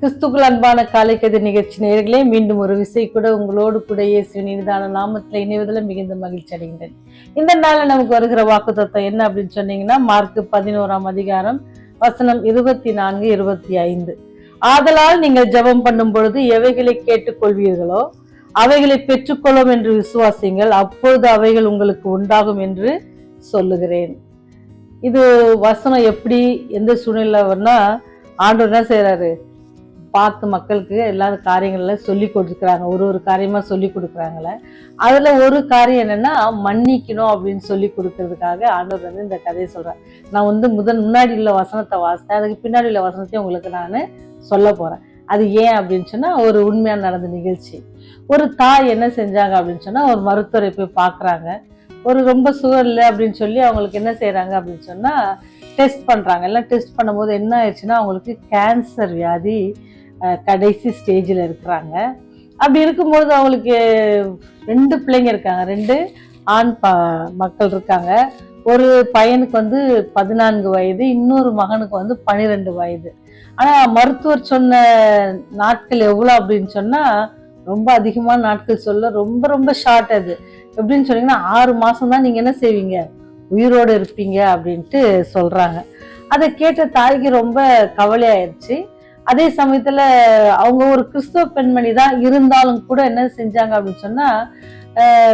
கிறிஸ்துக்குள் அன்பான காலை நிகழ்ச்சி நேர்களே மீண்டும் ஒரு விசை கூட உங்களோடு கூட இயேசுவின் இனிதான நாமத்தில் இணைவதில் மிகுந்த மகிழ்ச்சி அடைகின்றேன். இந்த நாளில் நமக்கு வருகிற வாக்குத்தத்தம் என்ன அப்படின்னு சொன்னீங்கன்னா மார்க் பதினோராம் அதிகாரம் வசனம் இருபத்தி நான்கு இருபத்தி ஐந்து ஆதலால் நீங்கள் ஜெபம் பண்ணும் பொழுது எவைகளை கேட்டுக்கொள்வீர்களோ அவைகளை பெற்றுக்கொள்ளும் என்று விசுவாசிங்கள் அப்பொழுது அவைகள் உங்களுக்கு உண்டாகும் என்று சொல்லுகிறேன். இது வசனம் எப்படி எந்த சூழ்நிலை வரும்னா ஆண்டவர் என்ன செய்கிறாரு பார்த்து மக்களுக்கு எல்லா காரியங்களில் சொல்லி கொடுக்குறாங்க. ஒரு ஒரு காரியமாக சொல்லி கொடுக்குறாங்கள அதில் ஒரு காரியம் என்னென்னா மன்னிக்கணும் அப்படின்னு சொல்லி கொடுக்கறதுக்காக ஆண்டவர் வந்து இந்த கதையை சொல்கிறேன் நான் வந்து முதன் முன்னாடி உள்ள வசனத்தை வாசித்தேன். அதுக்கு பின்னாடி உள்ள வசனத்தையும் உங்களுக்கு நான் சொல்ல போகிறேன் அது ஏன் அப்படின்னு சொன்னால் ஒரு உண்மையாக நடந்த நிகழ்ச்சி. ஒரு தாய் என்ன செஞ்சாங்க அப்படின்னு சொன்னால் ஒரு மருத்துவரை போய் பார்க்குறாங்க. ஒரு ரொம்ப சுகர் இல்லை அப்படின்னு சொல்லி அவங்களுக்கு என்ன செய்கிறாங்க அப்படின்னு சொன்னால் டெஸ்ட் பண்ணுறாங்க எல்லாம் டெஸ்ட் பண்ணும்போது என்ன ஆயிடுச்சுன்னா அவங்களுக்கு கேன்சர் வியாதி கடைசி ஸ்டேஜில் இருக்கிறாங்க. அப்படி இருக்கும்போது அவங்களுக்கு ரெண்டு பிள்ளைங்க இருக்காங்க. ரெண்டு ஆண் ப மக்கள் இருக்காங்க. ஒரு பையனுக்கு வந்து பதினான்கு வயது இன்னொரு மகனுக்கு வந்து பன்னிரெண்டு வயது. ஆனால் மருத்துவர் சொன்ன நாட்கள் எவ்வளோ அப்படின்னு சொன்னால் ரொம்ப அதிகமான நாட்கள் சொல்ல ரொம்ப ரொம்ப ஷார்ட் அது. எப்படின்னு சொன்னீங்கன்னா ஆறு மாதம் தான் நீங்கள் என்ன செய்வீங்க? உயிரோடு இருப்பீங்க அப்படின்ட்டு சொல்கிறாங்க அதை கேட்ட தாய்க்கு ரொம்ப கவலையாயிருச்சு. அதே சமயத்துல அவங்க ஒரு கிறிஸ்துவ பெண்மணி தான் இருந்தாலும் கூட என்ன செஞ்சாங்க அப்படின்னு சொன்னா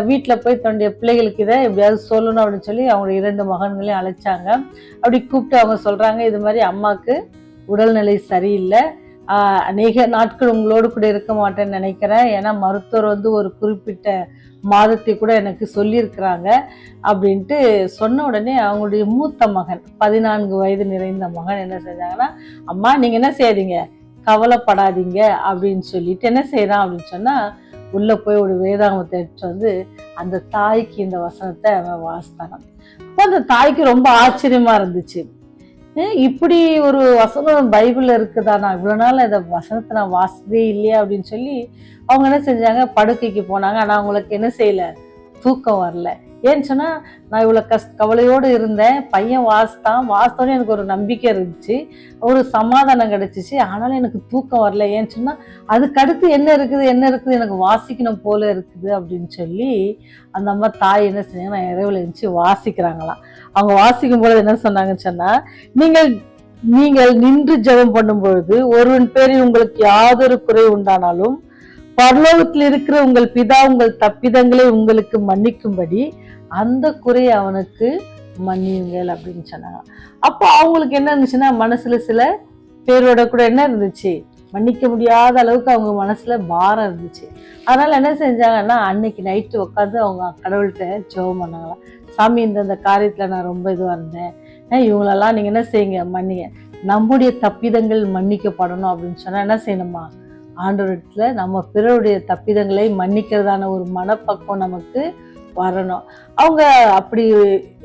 வீட்டில் போய் தன்னுடைய பிள்ளைகளுக்கு இதை எப்படியாவது சொல்லணும் அப்படின்னு சொல்லி அவங்க இரண்டு மகன்களையும் அழைச்சாங்க. அப்படி கூப்பிட்டு அவங்க சொல்றாங்க இது மாதிரி அம்மாவுக்கு உடல்நிலை சரியில்லை. அநேக நாட்கள் உங்களோடு கூட இருக்க மாட்டேன்னு நினைக்கிறேன். ஏன்னா மருத்துவர் வந்து ஒரு குறிப்பிட்ட மாதத்தை கூட எனக்கு சொல்லியிருக்கிறாங்க. அப்படின்ட்டு சொன்ன உடனே அவங்களுடைய மூத்த மகன் பதினான்கு வயது நிறைந்த மகன் என்ன செஞ்சாங்கன்னா அம்மா நீங்கள் என்ன செய்யாதீங்க? கவலைப்படாதீங்க. அப்படின்னு சொல்லிட்டு என்ன செய்கிறான் அப்படின்னு சொன்னால் உள்ளே போய் ஒரு வேதாகமத்தை எடுத்து வந்து அந்த தாய்க்கு இந்த வசனத்தை அவன் வாசித்தானான் அப்போ அந்த தாய்க்கு ரொம்ப ஆச்சரியமாக இருந்துச்சு. இப்படி ஒரு வசனம் பைபிளில் இருக்குதா? நான் இவ்வளோ நாள் இந்த வசனத்தை நான் வாசித்ததே இல்லையா அப்படின்னு சொல்லி அவங்க என்ன செஞ்சாங்க? படுக்கைக்கு போனாங்க. ஆனால் அவங்களுக்கு என்ன செய்யல? தூக்கம் வரல. ஏன்னு சொன்னால் நான் இவ்வளோ கஷ்ட கவலையோடு இருந்தேன். பையன் வாசித்தான். வாசித்தோடனே எனக்கு ஒரு நம்பிக்கை இருந்துச்சு. ஒரு சமாதானம் கிடச்சிச்சு. ஆனாலும் எனக்கு தூக்கம் வரல. ஏன்னு சொன்னால் அதுக்கு அடுத்து என்ன இருக்குது? என்ன இருக்குது? எனக்கு வாசிக்கணும் போல இருக்குது அப்படின்னு சொல்லி அந்த அம்மா தாய் என்ன செஞ்சாங்கன்னா இரவுல இருந்துச்சு வாசிக்கிறாங்களாம். அவங்க வாசிக்கும் பொழுது என்ன சொன்னாங்கன்னு சொன்னா நீங்கள் நீங்கள் நின்று ஜெபம் பண்ணும் பொழுது ஒருவன் பேரில் உங்களுக்கு யாதொரு குறை உண்டானாலும் பரலோகத்தில் இருக்கிற உங்கள் பிதா உங்கள் தப்பிதங்களை உங்களுக்கு மன்னிக்கும்படி அந்த குறை அவனுக்கு மன்னியுங்கள் அப்படின்னு சொன்னாங்க. அப்போ அவங்களுக்கு என்ன இருந்துச்சுன்னா மனசுல சில பேரோட கூட என்ன இருந்துச்சு? மன்னிக்க முடியாத அளவுக்கு அவங்க மனசுல பாரம் இருந்துச்சு. அதனால என்ன செஞ்சாங்கன்னா அன்னைக்கு நைட்டு உட்காந்து அவங்க கடவுள்கிட்ட ஜெபம் பண்ணாங்களாம். சாமி இந்த இந்த காரியத்தில் நான் ரொம்ப இதுவாக இருந்தேன். இவங்களெல்லாம் நீங்க என்ன செய்யுங்க மன்னிங்க. நம்முடைய தப்பிதங்கள் மன்னிக்கப்படணும் அப்படின்னு சொன்னால் என்ன செய்யணுமா? ஆண்டோரத்தில் நம்ம பிறருடைய தப்பிதங்களை மன்னிக்கிறதான ஒரு மனப்பக்குவம் நமக்கு வரணும். அவங்க அப்படி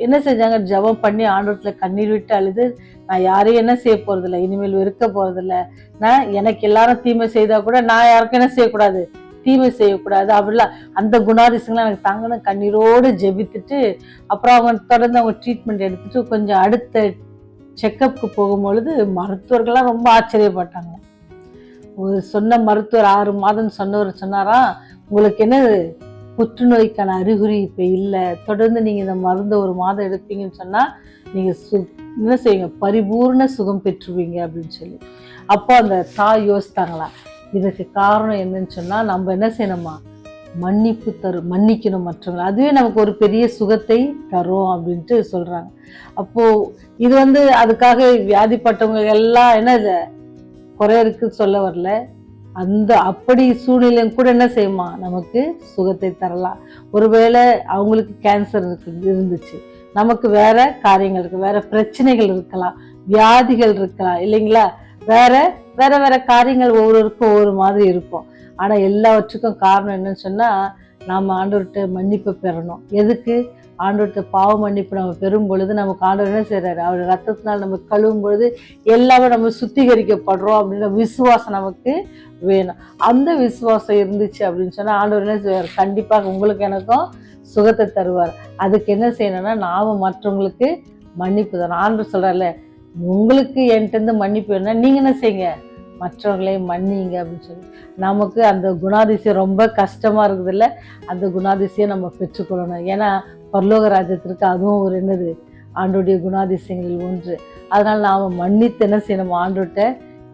என்ன செஞ்சாங்க? ஜெபம் பண்ணி ஆண்டோரத்தில் கண்ணீர் விட்டு அழுது நான் யாரையும் என்ன செய்ய போகிறதில்ல இனிமேல் வெறுக்க போகிறதில்ல நான் எனக்கு எல்லாரும் தீமை செய்தால் கூட நான் யாருக்கும் என்ன செய்யக்கூடாது? தீமை செய்யக்கூடாது. அப்படிலாம் அந்த குணாதிசயங்களை எனக்கு தாங்கணும் கண்ணீரோடு ஜெபித்துட்டு அப்புறம் அவங்க தொடர்ந்து அவங்க ட்ரீட்மெண்ட் எடுத்துட்டு கொஞ்சம் அடுத்த செக்கப்புக்கு போகும்பொழுது மருத்துவர்கள்லாம் ரொம்ப ஆச்சரியப்பட்டாங்க. ஒரு சொன்ன மருத்துவர் ஆறு மாதம் சொன்னவர் சொன்னாரா உங்களுக்கு என்ன புற்றுநோய்க்கான அறிகுறி இப்போ இல்லை. தொடர்ந்து நீங்கள் இந்த மருந்தை ஒரு மாதம் எடுப்பீங்கன்னு சொன்னால் நீங்கள் சு என்ன செய்வீங்க பரிபூர்ண சுகம் பெற்றுவீங்க அப்படின்னு சொல்லி. அப்போ அந்த தாய் யோசித்தாங்களா இதுக்கு காரணம் என்னன்னு சொன்னால் நம்ம என்ன செய்யணுமா? மன்னிப்பு தரும் மன்னிக்கணும் மற்றவங்களை. அதுவே நமக்கு ஒரு பெரிய சுகத்தை தரும் அப்படின்ட்டு சொல்கிறாங்க அப்போது இது வந்து அதுக்காக வியாதிப்பட்டவங்க எல்லாம் என்ன இதை குறை இருக்குன்னு சொல்ல வரல. அந்த அப்படி சூழ்நிலையும் கூட என்ன செய்யுமா? நமக்கு சுகத்தை தரலாம். ஒருவேளை அவங்களுக்கு கேன்சர் இருக்கு இருந்துச்சு. நமக்கு வேற காரியங்கள் இருக்கு வேற பிரச்சனைகள் இருக்கலாம். வியாதிகள் இருக்கலாம் இல்லைங்களா? வேற வேற வேற காரியங்கள் ஒவ்வொருவருக்கும் ஒவ்வொரு மாதிரி இருக்கும். ஆனா எல்லாவற்றுக்கும் காரணம் என்னன்னு சொன்னா நாம ஆண்டவர்கிட்ட மன்னிப்பு பெறணும். எதுக்கு? ஆண்டவர்கிட்ட பாவ மன்னிப்பு நம்ம பெறும் பொழுது நமக்கு ஆண்டவர் என்ன செய்றாரு? அவர் ரத்தத்தினால் நம்ம கழுவும் பொழுது எல்லாமே நம்ம சுத்திகரிக்கப்படுறோம் அப்படின்ற விசுவாசம் நமக்கு வேணும். அந்த விசுவாசம் இருந்துச்சு அப்படின்னு சொன்னா ஆண்டவர் என்ன செய்வார்? கண்டிப்பாக உங்களுக்கு எனக்கும் சுகத்தை தருவார். அதுக்கு என்ன செய்யணும்னா நாம மற்றவங்களுக்கு மன்னிப்பு தரணும். ஆண்டு சொல்றாருல உங்களுக்கு என்கிட்ட இருந்து மன்னிப்பு வேணும்னா நீங்க என்ன செய்யுங்க? மற்றவர்களை மன்னிங்க அப்படின்னு சொல்லி. நமக்கு அந்த குணாதிசயம் ரொம்ப கஷ்டமாக இருக்குதுல்ல அந்த குணாதிசயம் நம்ம பெற்றுக்கொள்ளணும். ஏன்னா பரலோக ராஜ்யத்திற்கு அதுவும் ஒரு என்னது? ஆண்டோடைய குணாதிசயங்களில் ஒன்று. அதனால் நாம் மன்னித்து என்ன செய்யணும்? ஆண்டோட்ட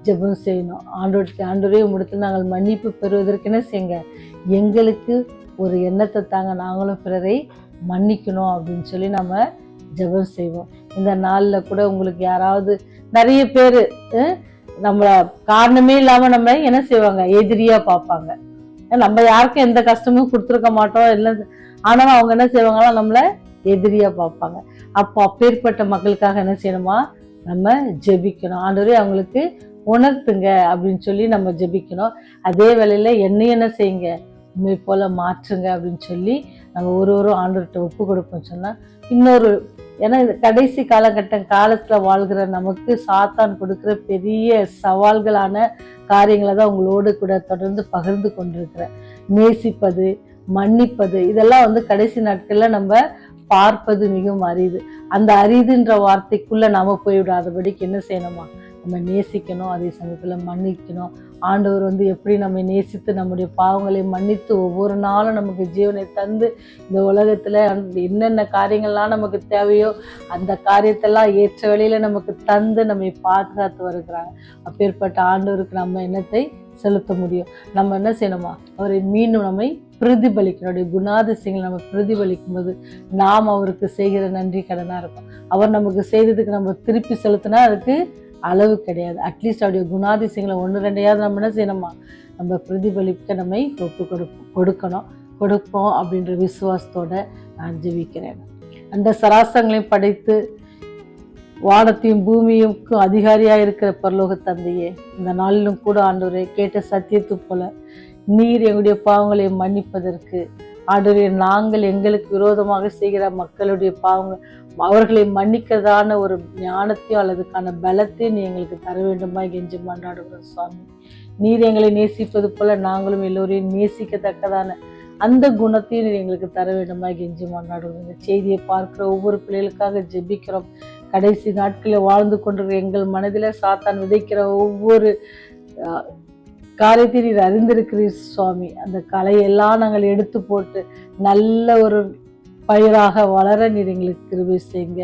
ஜெபம் செய்யணும். ஆண்டோட்டு ஆண்டோரே முடித்து நாங்கள் மன்னிப்பு பெறுவதற்கு என்ன செய்யுங்க? எங்களுக்கு ஒரு எண்ணத்தை தாங்க நாங்களும் பிறரை மன்னிக்கணும் அப்படின்னு சொல்லி நம்ம ஜெபம் செய்வோம். இந்த நாளில் கூட உங்களுக்கு யாராவது நிறைய பேர் நம்மள காரணமே இல்லாமல் நம்ம என்ன செய்வாங்க? எதிரியாக பார்ப்பாங்க. நம்ம யாருக்கும் எந்த கஷ்டமும் கொடுத்துருக்க மாட்டோம். இல்லை ஆனாலும் அவங்க என்ன செய்வாங்கன்னா நம்மளை எதிரியாக பார்ப்பாங்க. அப்போ அப்பேற்பட்ட மக்களுக்காக என்ன செய்யணுமா? நம்ம ஜெபிக்கணும். ஆண்டவரே அவங்களுக்கு உணர்த்துங்க அப்படின்னு சொல்லி நம்ம ஜெபிக்கணும். அதே வேளையில் என்னையும் என்ன செய்யுங்க? உண்மை போல மாற்றுங்க அப்படின்னு சொல்லி நம்ம ஒரு ஒரு ஆண்டவர்கிட்ட ஒப்பு கொடுப்போம் சொன்னால் இன்னொரு ஏன்னா இந்த கடைசி காலகட்டம் காலத்தில் வாழ்கிற நமக்கு சாத்தான் கொடுக்குற பெரிய சவால்களான காரியங்களை தான் உங்களோடு கூட தொடர்ந்து பகிர்ந்து கொண்டிருக்கிறேன். நேசிப்பது மன்னிப்பது இதெல்லாம் வந்து கடைசி நாட்களில் நம்ம பார்ப்பது மிகவும் அரிது. அந்த அரிதுன்ற வார்த்தைக்குள்ளே நாம் போய்விடாதபடிக்கு என்ன செய்யணுமா? நம்ம நேசிக்கணும் அதே சமயத்தில் மன்னிக்கணும். ஆண்டவர் வந்து எப்படி நம்மை நேசித்து நம்முடைய பாவங்களை மன்னித்து ஒவ்வொரு நாளும் நமக்கு ஜீவனை தந்து இந்த உலகத்தில் என்னென்ன காரியங்கள்லாம் நமக்கு தேவையோ அந்த காரியத்தெல்லாம் ஏற்ற வழியில் நமக்கு தந்து நம்மை பாதுகாத்து வருகிறாங்க. அப்பேற்பட்ட ஆண்டவருக்கு நம்ம எண்ணத்தை செலுத்த முடியும்? நம்ம என்ன செய்யணுமா? அவரை மீண்டும் நம்மை பிரதிபலிக்கணும். அவருடைய குணாதிசயங்கள் நம்ம பிரதிபலிக்கும் போது நாம் அவருக்கு செய்கிற நன்றி கடனாக இருக்கும். அவர் நமக்கு செய்ததுக்கு நம்ம திருப்பி செலுத்தினா அதுக்கு அளவு கிடையாது. அட்லீஸ்ட் அவருடைய குணாதிசயங்களை ஒன்று ரெண்டையாவது நம்ம என்ன செய்யணுமா? நம்ம பிரதிபலிக்க நம்ம ஒப்பு கொடுப்போம் கொடுக்கணும். கொடுப்போம் அப்படின்ற விசுவாசத்தோட நான் ஜெபிக்கிறேன். அந்த சராசங்களையும் படைத்து வானத்தையும் பூமியுக்கும் அதிகாரியாக இருக்கிற பரலோக தந்தையே இந்த நாளிலும் கூட ஆண்டவரே கேட்ட சத்தியத்து போல நீர் எங்களுடைய பாவங்களை மன்னிப்பதற்கு ஆண்டவரே நாங்கள் எங்களுக்கு விரோதமாக செய்கிற மக்களுடைய பாவங்கள் அவர்களை மன்னிக்கிறதான ஒரு ஞானத்தையும் அல்லதுக்கான பலத்தையும் நீ எங்களுக்கு தர வேண்டுமா? கெஞ்சி மன்றாடுகிறோம் சுவாமி. நீர் எங்களை நேசிப்பது போல நாங்களும் எல்லோரையும் நேசிக்கத்தக்கதான அந்த குணத்தையும் நீர் எங்களுக்கு தர வேண்டுமா? கெஞ்சி மன்றாடுகிறோம் இந்த செய்தியை பார்க்கிற ஒவ்வொரு பிள்ளைகளுக்காக ஜெபிக்கிறோம். கடைசி நாட்களில் வாழ்ந்து கொண்டிருக்கிற எங்கள் மனதில் சாத்தான் விதைக்கிற ஒவ்வொரு காரியத்தை நீர் அறிந்திருக்கிறீர் சுவாமி. அந்த கலையெல்லாம் நாங்கள் எடுத்து போட்டு நல்ல ஒரு பயிராக வளர நீர் எங்களுக்கு கிருபை செய்யுங்க.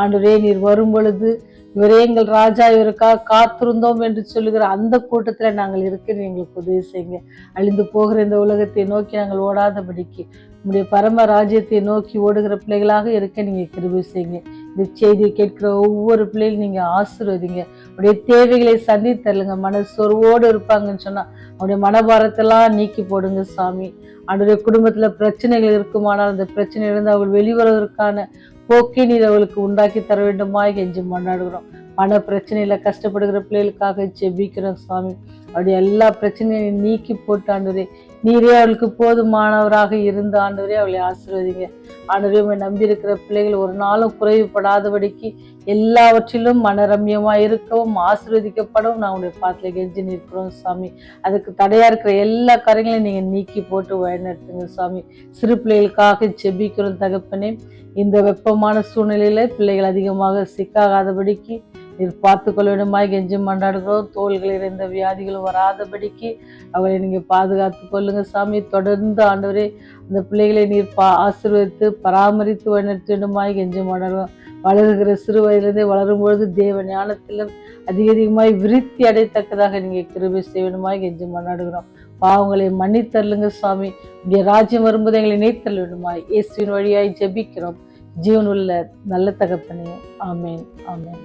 ஆண்டுரே நீர் வரும் பொழுது இவரே எங்கள் ராஜா இவருக்காக காத்திருந்தோம் என்று சொல்லுகிற அந்த கூட்டத்தில் நாங்கள் இருக்க எங்களுக்கு உதவி செய்யுங்க. அழிந்து போகிற இந்த உலகத்தை நோக்கி நாங்கள் ஓடாதபடிக்கு உங்களுடைய பரம ராஜ்யத்தை நோக்கி ஓடுகிற பிள்ளைகளாக இருக்க நீங்கள் கிருபை செய்யுங்க. இந்த செய்தியை கேட்கிற ஒவ்வொரு பிள்ளைகளும் நீங்கள் ஆசீர்வதிங்க. உடைய தேவைகளை சந்தித்தருங்க மன சொர்வோடு இருப்பாங்கன்னு சொன்னால் அவருடைய மனபாரத்தெல்லாம் நீக்கி போடுங்க சாமி. அவருடைய குடும்பத்தில் பிரச்சனைகள் இருக்குமானால் அந்த பிரச்சனையிலிருந்து அவள் வெளிவருவதற்கான போக்கை நீர் அவளுக்கு உண்டாக்கி தர வேண்டுமா கெஞ்சி கொண்டாடுகிறோம் மன பிரச்சனையில கஷ்டப்படுகிற பிள்ளைகளுக்காக ஜெபிக்கிறோம் சுவாமி அவருடைய எல்லா பிரச்சனையும் நீக்கி போட்டு நீரே அவளுக்கு போதுமானவராக இருந்த ஆண்டவரே அவளை ஆசீர்வதிங்க. ஆண்டவரே உண்மை நம்பி இருக்கிற பிள்ளைகள் ஒரு நாளும் குறைவுபடாதபடிக்கு எல்லாவற்றிலும் மனரம்யமாக இருக்கவும் ஆசீர்வதிக்கப்படவும் நான் உடைய பாத்தில் கெஞ்சி நிற்கிறோம் சாமி. அதுக்கு தடையாக இருக்கிற எல்லா காரியங்களையும் நீங்கள் நீக்கி போட்டு வழிநடத்துங்க சாமி. சிறு பிள்ளைகளுக்காக செபிக்கிறோம் தகப்பனே. இந்த வெப்பமான சூழ்நிலையில் பிள்ளைகள் அதிகமாக சிக்காகாதபடிக்கு நீர் பார்த்து வேண்டுமாய் கெஞ்சி மண்டாடுகிறோம் தோள்களில் எந்த வியாதிகளும் வராதபடிக்கு அவளை நீங்கள் பாதுகாத்து கொள்ளுங்க சாமி. தொடர்ந்து ஆண்டவரே அந்த பிள்ளைகளை நீர் பா ஆசீர்வதித்து பராமரித்து வழிநடத்த வேண்டுமாய் கெஞ்சி மண்டாடுகிறோம் வளர்கிற சிறு வயதிலிருந்தே வளரும் பொழுது தேவ ஞானத்திலும் அதிக அதிகமாய் விருத்தி அடைத்தக்கதாக நீங்கள் கிருபை செய்ய வேண்டுமாய் கெஞ்சி மண்டாடுகிறோம். பாவங்களை மன்னித்தருளுங்க சுவாமி இங்கே ராஜ்யம் வரும்போது எங்களை இணைத்தல் இயேசுவின் வழியாய் ஜெபிக்கிறோம். ஜீவனுள்ள நல்ல தகப்பனே. ஆமேன். ஆமேன்.